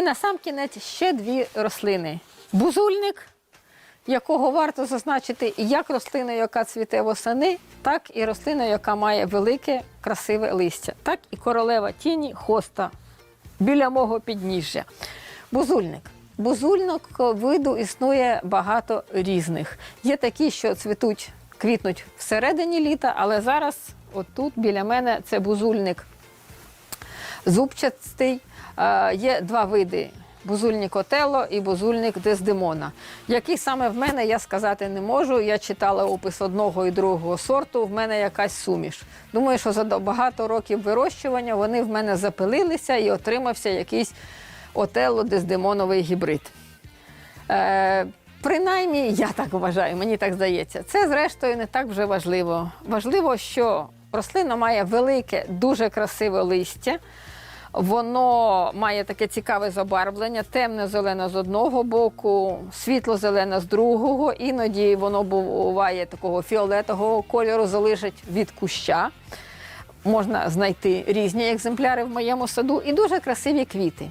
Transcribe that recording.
і на сам кінець ще дві рослини: бузульник, якого варто зазначити як рослину, яка цвіте восени, так і рослину, яка має велике красиве листя, так і королева тіні хоста біля мого підніжжя. Бузульник. Бузульник виду існує багато різних. Є такі, що цвітуть, квітнуть всередині літа, але зараз, отут біля мене, це бузульник зубчастий. Е, Є два види: бузульник Отелло і бузульник Дездемона. Який саме в мене, я сказати не можу. Я читала опис одного і другого сорту. В мене якась суміш. Думаю, що за багато років вирощування вони в мене запилилися і отримався якийсь Отелло Дездемоновий гібрид. Е, принаймні, я так вважаю, мені так здається. Це, зрештою, не так вже важливо. Важливо, що рослина має велике, дуже красиве листя. Воно має таке цікаве забарвлення, темно-зелене з одного боку, світло-зелене з другого. Іноді воно буває такого фіолетового кольору, залежить від куща. Можна знайти різні екземпляри в моєму саду і дуже красиві квіти.